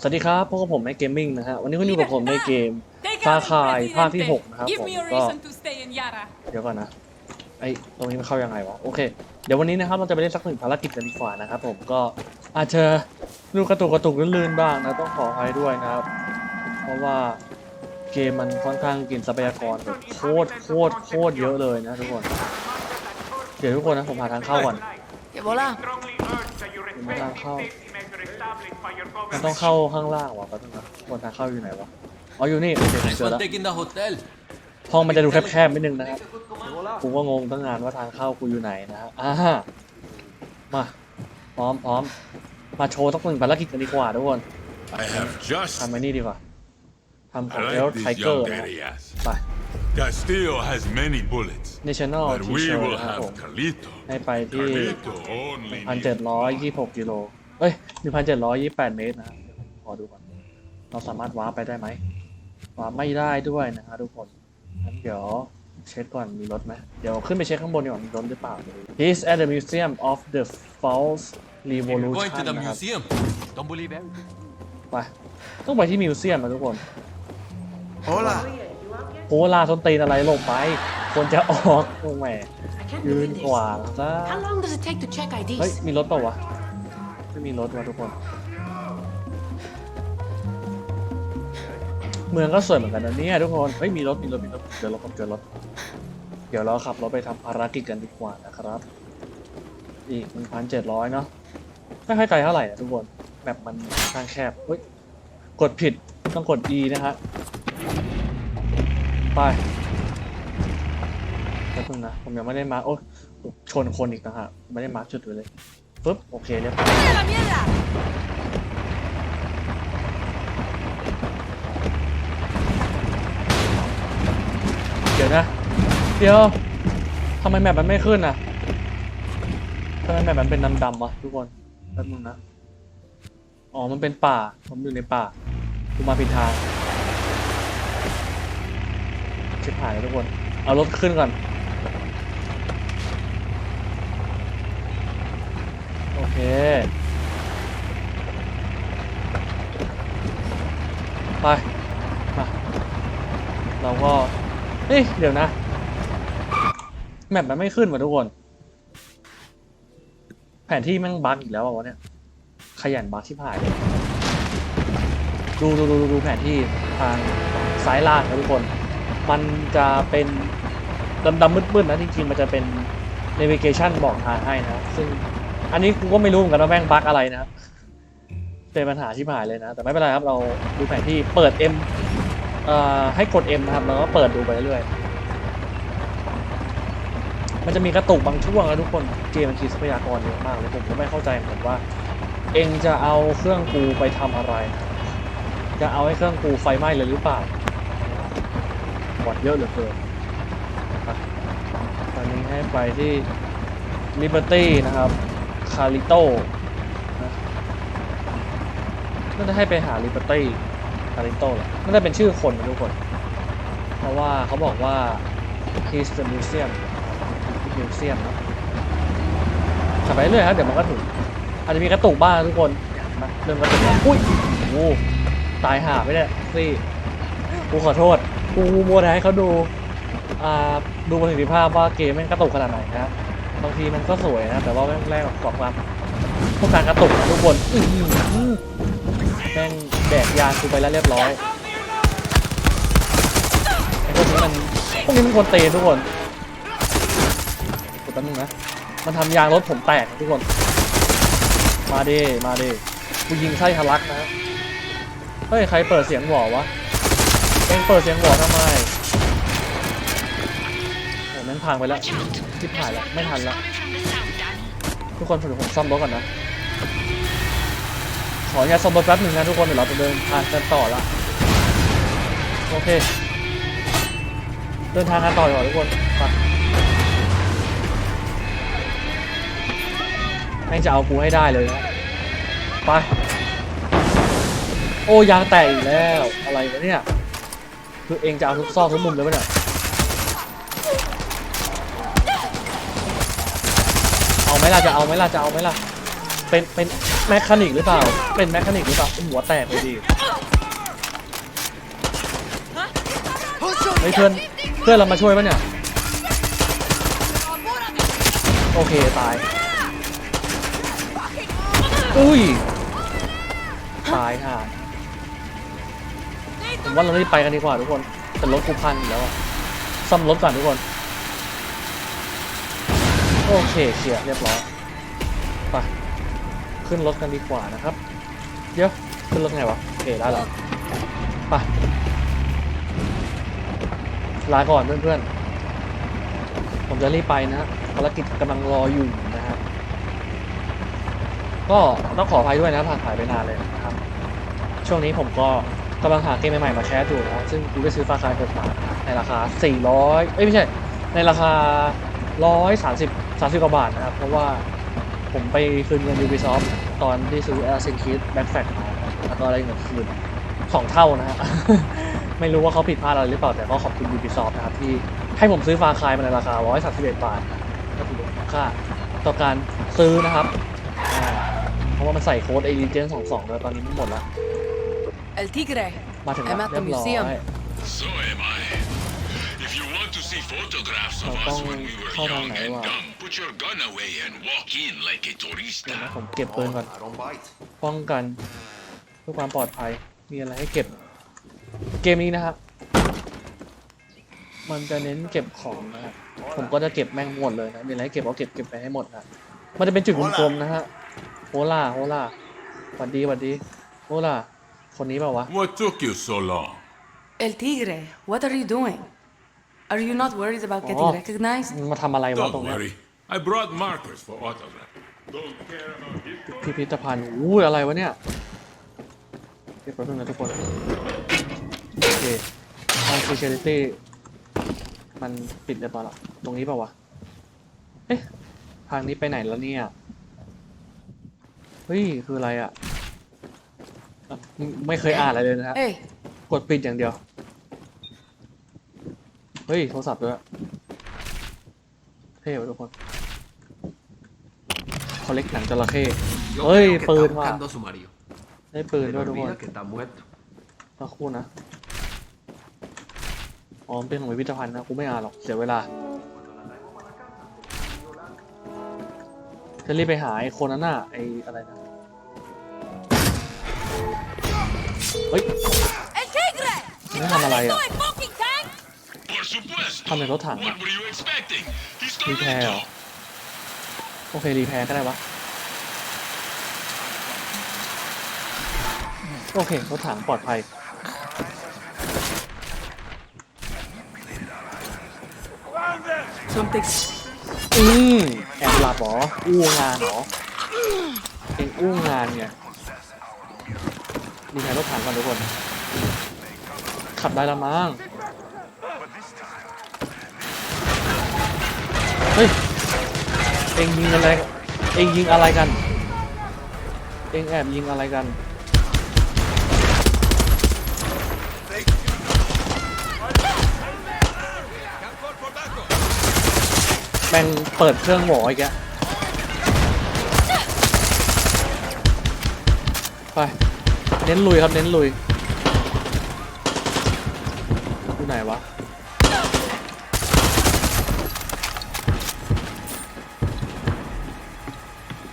สวัสดีครับพบกับผมในเกมมิ่งนะฮะวันนี้คุณอยู่กับผมในเกมฟาคายภาคที่ 6 นะครับ Give ผม me a ก็ reason to stay in Yara. เดี๋ยวก่อนนะไอ้ตรงนี้มันเข้ายังไงวะโอเค เดี๋ยววันนี้นะครับเราจะไปเล่นสักหนึ่งภารกิจกันดีกว่านะครับผมก็อาจจะดูกระตุกกระตุกลื่นๆบ้างนะต้องขออภัยด้วยนะครับ เพราะว่าเกมมันค่อนข้างกินทรัพยากรแบบโคตรโคตรโคตรเยอะเลยนะทุกคนเดี๋ยวทุกคนนะผมหาทางเข้าก่อน Que bola. มันทางเข้า มันต้องเข้าข้างล่างวะแป๊บนึงนะคนทางเข้าอยู่ไหนวะ อ๋ออยู่นี่โอเคผมเจอแล้ว taking the hotel. ห้องมันจะดูแคบๆนิดนึงนะครับกูก็งงตั้งนานว่าทางเข้ากูอยู่ไหนนะฮะอ่ามาพร้อมพร้อมมาโชว์ต้องหนึ่งภารกิจกันดีกว่าทุกคน I have just ทำไอ้นี่ดีกว่าทำของ I เอล like ไท these เกอร์ young นะฮะ areas. ไป Castillo has many bullets, National but we T-shirt will นะครับผม have Carlito. ให้ไปที่ Carlito only พันเจ็ด needs ร้อยยี่หกกิโล เอ้ยหนึ่งพันเจ็ดร้อยยี่แปดเมตรนะฮะขอดูก่อน เราสามารถว้าร์ปไปได้ไหมว้าร์ปไม่ได้ด้วยนะฮะทุกคนงั้นเดี๋ยวเช็คก่อนมีรถไหมเดี๋ยวขึ้นไปเช็คข้างบนดีกว่ามีรถหรือเปล่า He's at the Museum of the False We're going to Revolution the นะครับ museum. Don't believe everything. ไปต้องไปที่มิวเซียมนะทุกคน Hola. โหลาส้นตีนอะไรลงไป คนจะออกโอ้แหม I can't ยืน believe กว่า this. ซะ How long does it take to check เฮ้ย IDs? มีรถเปล่าวะ ไม่มีรถว่ะทุกคน เมืองก็สวยเหมือนกันนะเนี่ยทุกคนเฮ้ยมีรถมีรถมีรถเจอรถครับเจอรถเดี๋ยวเราขับรถไปทำภารกิจกันดีกว่านะครับ อีกหนึ่งพันเจ็ดร้อยเนาะไม่ค่อยไกลเท่าไหร่นะทุกคนแบบมันทางแคบเฮ้ยกดผิดต้องกด E นะฮะไปแป๊บนึงนะผมยังไม่ได้มาโอ้ยชนคนอีกนะฮะไม่ได้มาจุดไว้เลย ปึ๊บโอเคเรียบร้อยเดี๋ยวนะ เดี๋ยวทำไมแมปมันไม่ขึ้นอะทำไมแมปมันเป็นดำๆวะทุกคนแป๊บนึงนะ อ๋อ มันเป็นป่า ผมอยู่ในป่ากูมาผิดทางชิบหายแล้วทุกคน เอารถขึ้นก่อน โอ เคไปมาเราก็เฮ้ยเดี๋ยวนะ แมปมันไม่ขึ้นว่ะทุกคน แผนที่แม่งบั๊กอีกแล้ววะเนี่ย ขยันบั๊กที่ผ่านเลยดูดูดูดูดูแผนที่ทางซ้ายล่างนะทุกคน มันจะเป็นดำดำมืดมืดๆนะจริงๆ มันจะเป็น navigation บอกทางให้นะ ซึ่ง อันนี้กูก็ไม่รู้เหมือนกันว่าแม่งบั๊กอะไรนะครับเป็นปัญหาที่ผ่านเลยนะ แต่ไม่เป็นไรครับเราดูแผนที่เปิด M เอ่อให้กด M นะครับแล้วก็เปิดดูไปเรื่อยๆมันจะมีกระตุกบางช่วงนะทุกคนเกมมันกินทรัพยากรเยอะมากเลยผมก็ไม่เข้าใจเหมือนกันว่า เองจะเอาเครื่องกูไปทำอะไร จะเอาให้เครื่องกูไฟไหม้เลยหรือเปล่าบอดเยอะเหลือเกินอะตอนนี้ให้ไปที่ Liberty นะครับ คาริโตนะน่าจะให้ไปหา Liberty คาริโตแหละน่าจะเป็นชื่อคนนะทุกคน เพราะว่าเขาบอกว่า he's the museum มิวเซียมนะขับไปเรื่อยครับเดี๋ยวมันก็ถึง อาจจะมีกระตุกบ้างทุกคนเนี่ยเห็นไหมเริ่มกระตุกอุ้ยโอ้ตายห่าไปเนี่ยซี่กูขอโทษกูมัวแต่ให้เขาดู อ่า ดูประสิทธิภาพว่าเกมม่งกระตุกขนาดไหนนะ บางทีมันก็สวยนะแต่ว่าแม่งแรกกับความพวกการกระตุกทุกคนอื้แม่งแดกยานกูไปแล้วเรียบร้อยไอ้พวกนี้มันพวกนี้มันควรเตะทุกคนกดแป๊บนึงนะมันทำยางรถผมแตกทุกคน มาดิมาดิกูยิงไส้ทะลักนะเฮ้ยใครเปิดเสียงหวอวะเองเปิดเสียงหวอทำไมโอ้แม่งพังไปแล้วิบหายแล้วไม่ทันแล้วทุกคนผมผมซ่อมรถก่อนนะ ขออนุญาตซ่อมรถแป๊บหนึ่งนะทุกคนเดี๋ยวเราจะเดินทางกันต่อละโอเค เดินทางกันต่อกว่าทุกคนไปแม่งจะเอากูให้ได้เลยนะไป โอ้ยางแตกอีกแล้ว อะไรวะเนี่ย คือเองจะเอาทุกซอกทุกมุมเลยปะเนี่ย เอา ไหมล่ะจะเอาไหมล่ะจะเอาไหมล่ะเป็นเป็นแมคคานิกหรือเปล่า เป็นแมคคานิกหรือเปล่าหัวแตกเลยดิเฮ้ยเพื่อนเพื่อนเรามาช่วยปะเนี่ยโอเคตายอุ้ยตายค่ะผมว่าเรารีบไปกันดีกว่าทุกคนแต่รถกูพันอยู่แล้วอะซ่อมรถก่อนทุกคน โอเคเคลียร์เรียบร้อยไปขึ้นรถกันดีกว่านะครับ เดี๋ยวขึ้นรถไงวะโอเคได้แล้วไปลาก่อนเพื่อนๆ ผมจะรีบไปนะฮะภารกิจกำลังรออยู่นะฮะก็ต้องขออภัยด้วยนะผ่านถ่ายไปนานเลยนะครับ ช่วงนี้ผมก็กำลังหาเกมใหม่ๆมาแคสอยู่นะซึ่งกูไปซื้อฟาคายเปิดมาในราคา 400 เอ้ยไม่ใช่ ในราคา 130 30กว่าบาทนะครับ เพราะว่าผมไปคืนเงิน Ubisoft ตอนที่ซื้อ Assassin's Creed Black Flag มาแล้วก็ได้เงินคืนสองเท่านะฮะ ไม่รู้ว่าเขาผิดพลาดอะไรหรือเปล่า แต่ก็ขอบคุณ Ubisoft นะครับ ที่ให้ผมซื้อฟาคายมาในราคา 131 บาทก็ถือว่าคุ้มค่าต่อการซื้อนะครับอ่าเพราะว่ามันใส่โค้ด a g e n t 22แล้วตอนนี้มันหมดแล้ว El Tigre. มาถึงแล้ว I'm at เรี the ยบร้อย to see photographs of Ờ, us con- when we were con young này and mà. dumb, put your gun away and walk in like a เดี๋ยว tourista. นะผมเก็บปืนก่อน I don't bite. ป้องกันเพื่อความปลอดภัย มีอะไรให้เก็บ เกมนี้นะครับ มันจะเน้นเก็บของนะครับ ผมก็จะเก็บแม่งหมดเลยนะ มีอะไรให้เก็บก็เก็บเก็บไปให้หมดนะ มันจะเป็นจุดกลมๆนะฮะ โฮล่า โฮล่าหวัดดีหวัดดี โฮล่า คนนี้เปล่าวะ What took you so long? El Tigre. What are you doing? Are you not worried about getting Oh. recognized? มันมาทำอะไรวะตรง Don't เนี้ย worry. I brought markers for autograph. Don't care about it. พิพิธภัณฑ์อู้ยอะไรวะเนี่ยเก็บแป๊บนึงนะทุกคนโอเคทาง security มันปิดเรียบร้อยแล้วตรงนี้เปล่าวะ เอ๊ะ ทางนี้ไปไหนแล้วเนี่ย เฮ้ย คืออะไรอะอะ ไม่ไม่เคยอ่านอะไรเลยนะฮะ Hey, กดปิดอย่างเดียว เฮ้ย โทรศัพท์ด้วย เท่ไว้ทุกคน คอลเลกหนังจระเข้ Yo Ey, creo que ปืน está ว่ะ buscando a su marido. ได้ปืน Se ด้วย le ทุกคน olvida que está muerto. สักครู่นะ อ๋อมันเป็นของพิพิธภัณฑ์นะ กูไม่อ่านหรอก เสียเวลา จะรีบไปหาไอ้คนนั้นน่ะไอ้อะไรนะ เฮ้ย El Tigre. นี่ทำอะไรอะ fucking tank. Por supuesto. ทำในรถถัง What อะ were you expecting? He's รีแพร์เหรอ Cornetto. โอเค รีแพร์ก็ได้วะ โอเค รถถังปลอดภัย Something. อืมแอบหลับเหรอ อู้งานเหรอเองอู้งานไงรีแพร์รถถังก่อนทุกคน ขับได้และมั้ง เฮ้ย เองยิงอะไร เองยิงอะไรกัน เองแอบยิงอะไรกัน แม่งเปิดเครื่องหวออีกแล้วไป เน้นลุยครับ เน้นลุยอยู่ไหนวะ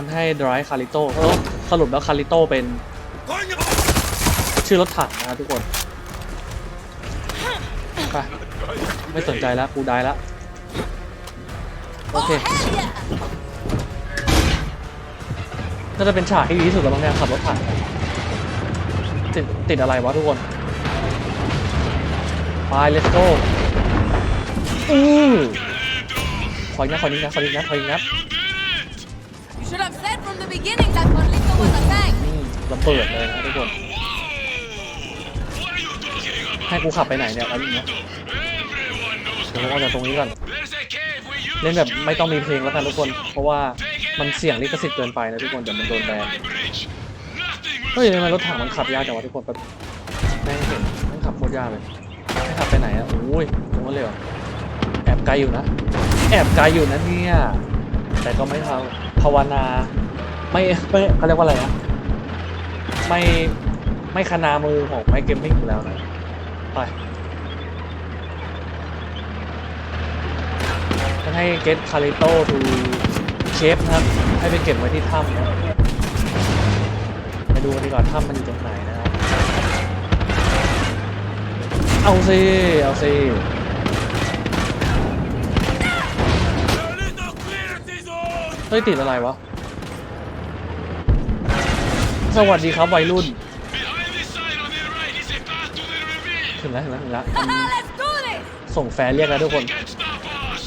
มันให้ drive คาริโต้สรุปแล้วคาริโต้เป็น ชื่อรถถังนะครับทุกคนไปไม่สนใจแล้วกูได้แล้วโอเคน่าจะเป็นฉากที่ดีที่สุดแล้วมั้งเนี่ยขับรถถังติดติดอะไรวะทุกคนไป let's go อือขออีกนะขออีกนะขออีกนะขออีกนะ beginning that Carlito was a tank. อืมระเบิดเลยนะทุกคน ให้กูขับไปไหนเนี่ยแล้วนี้นะ Everyone knows เดี๋ยวผมออกจากตรงนี้ก่อน เล่นแบบไม่ต้องมีเพลงแล้วกันทุกคน เพราะว่ามันเสียงลิขสิทธิ์เกินไปนะทุกคนเดี๋ยวมันโดนแบน My bridge. Nothing เฮ้ย will ทำไมรถถังมันขับยากจังวะทุกคนแบบไม่งเห็นแมันขับโคตรยากเลยให้ขับไปไหนอะโอ้ยตรงนั้นเลยเหรอแอบไกลอยู่นะ แอบไกลอยู่นะเนี่ย แต่ก็ไม่ทำภาวนา ไม่ไม่เขาเรียกว่าอะไรนะไม่ไม่คณามือของไมเกมมิ่งอยู่แล้วนะไปจะให้เกตคาริโต้ทูเชฟนะครับ ให้ไปเก็บไว้ที่ถ้ำนะไปดูกันดีกว่าถ้ำมันอยู่ตรงไหนนะครับ เอาสิ เอาสิเฮ้ยติดอะไรวะ สวัสดีครับวัยรุ่น Behind this sign on the right is a path to the ravine. ถึงแล้วถึงแล้วถึงแล้ว Let's do this! ส่งแฟนเรียกแล้วทุกคน They can't stop us.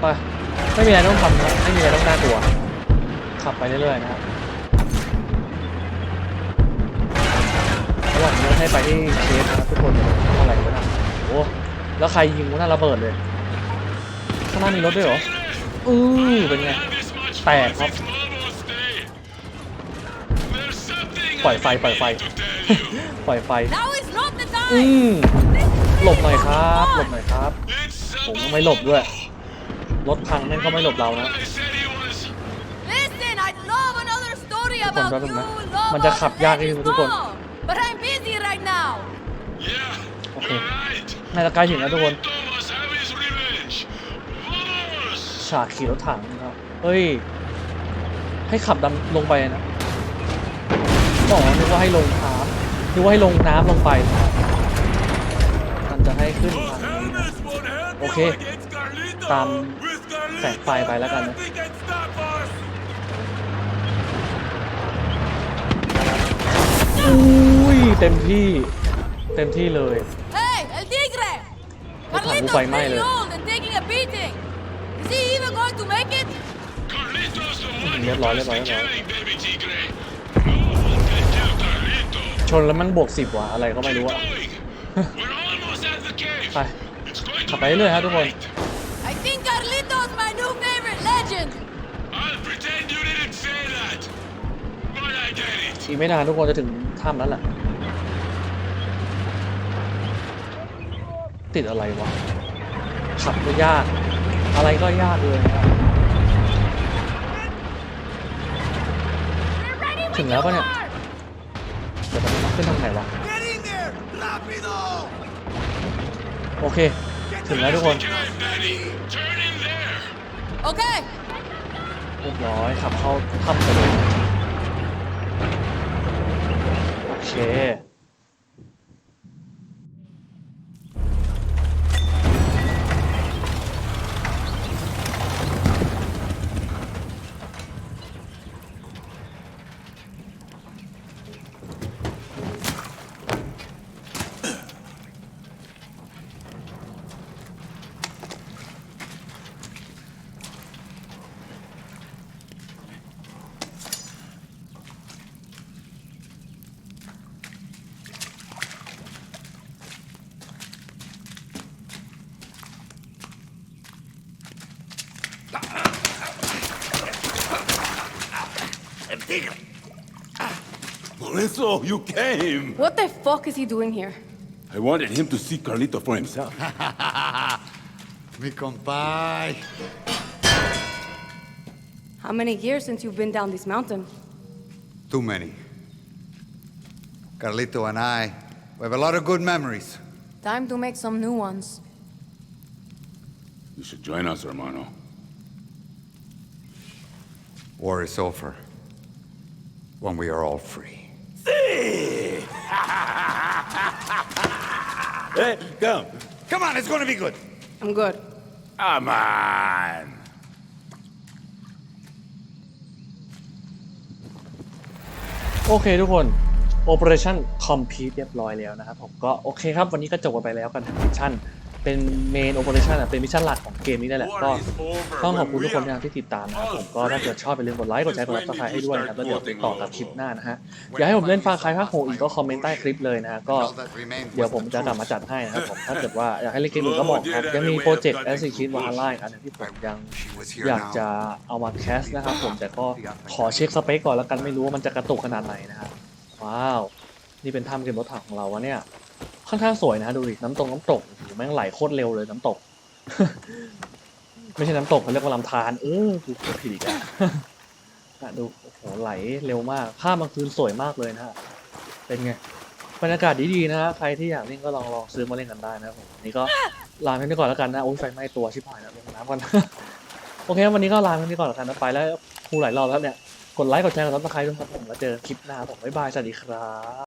ไปไม่มีอะไรต้องทำนะไม่มีอะไรต้องน่ากลัว ขับไปเรื่อยๆนะครับระหว่างนี้ให้ไปที่เคสนะครับทุกคนอะไรวะน่ะโอ้แล้วใครยิงวะน่าระเบิดเลยข้างหน้ามีรถด้วยเหรออือเป็นไง Have this much แต fun กครับ since almost day. There's something ปล่อย I've ไฟปล่อยไฟ been to tell you. ปล่อยไฟ Now is not the อื time! มหลบหน่อยครับ หลบหน่อยครับ It's ผม a ก็ไม่หลบด้วย รถพังแม่งก็ไม่หลบเรานะ I said he was. Listen, I'd love another story ทุกคน about แป๊บนึ you, งนะ love มันจะขับยากนิดนึงทุกคน But I'm busy right now. Yeah, Okay. you're right. น่าจะใกล้ถึงแล้วทุกคน Thomas have his revenge. Vamos! ฉากขี่รถถังนะครับ เฮ้ย ให้ขับดำลงไปนะอ๋อนึกว่าให้ลงน้ำนึกว่าให้ลงน้ำลงไปนะครับมันจะให้ขึ้นทางนี้นะโอเค ตามแสงไฟไปแล้วกันนะอุ้ยเต็มที่ เต็มที่เลย Hey, El Tigre! What time? Carlito's Upay mai pretty เลย รียบร้อย who เรีย does บร้อย the เรียบร้อย killing, baby tigre. No one can kill Carlito. ชนแล้วมันบวกสิบว่ะอะไรก็ไม่รู้ Keep อะ going. We're almost at the cave. ไป It's going ขั to บไปเรื่อยๆครับทุกคน I think Carlito's my new favorite legend. I'll pretend you didn't say that. But I get it. อีกไม่นานทุกคนจะถึงถ้ำแล้วแหละติดอะไรวะขับก็ยาก อะไรก็ยากเลยนะครับ ถึงแล้วปะเนี่ยเดี๋ยวมันขึ้นทางไหนวะโอเค ถึงแล้วทุกคน Drive, Daddy. Turn in there. Okay. เรียบร้อยขับเข้าถ้ำไปเลยโอเค Ah, Lorenzo, you came. What the fuck is he doing here? I wanted him to see Carlito for himself. Mi compay. How many years since you've been down this mountain? Too many. Carlito and I, we have a lot of good memories. Time to make some new ones. You should join us, hermano. War is over. When we are all free. Hey, come. Come on, it's gonna be good. I'm good. Come on. โอเคทุกคน Operation Complete เรียบร้อยแล้วนะครับผมก็โอเคครับ วันนี้ก็จบกันไปแล้วกันทั้งมิชชั่น เป็นเมนโอเปอเรชันอะเป็นมิชชั่นหลักของเกมนี้นั่นแหละก็ต้องขอบคุณทุกคนนะครับที่ติดตามนะครับผมก็ถ้าเกิดชอบไปลืมกดไลค์กดแชร์กดซับสไครต์ให้ด้วยนะครับแล้วเดี๋ยวติดต่อกับคลิปหน้านะฮะอยากให้ผมเล่นฟาคายภาคโหอีกก็คอมเมนต์ใต้คลิปเลยนะฮะก็ All that remains เดี๋ยว was ผม the จะกลับ truth. มาจัดให้นะครับผมถ้าเกิดว่าอยากให้เล่นเกมอื่นก็บอกครับยังมีโปรเจกต์แอสซิคิดวาฮาร่าอีกอันหนึงที่ผมยัง She was อยาก here จะ now. เอามาแคสนะครับผมแต่ก็ขอเช็คสเปคก่อนแล้วกันไม่รู้ว่ามันจะกระตุกขนาดไหนนะครับว้าวนี่เป็นถ้ำเกมรถถังของเราวะเนี่ยค่อนข้างสวยนะดูดิน้ำตกน้ำตกโอ้โห แม่งไหลโคตรเร็วเลยน้ำตก ไม่ใช่น้ำตกเขาเรียกว่าลำธารเออกูพูดผิดอีกอะน่ะดูโอ้โหไหลเร็วมากภาพกลางคืนสวยมากเลยนะฮะเป็นไงบรรยากาศดีๆนะฮะใครที่อยากเล่นก็ลองลองซื้อมาเล่นกันได้นะผมวันนี้ก็ลาไปก่อนแล้วกันนะโอ้ยไฟไหม้ตัวชิบหายแล้วลงน้ำกันโอเควันนี้ก็ลาไปก่อนแล้วกันนะไปแล้วครูหลายรอบแล้วเนี่ยกดไลค์กดแชร์กดซับสไครต์ด้วยครับผมแล้วเจอคลิปหน้าผมบ๊ายบายสวัสดีครับ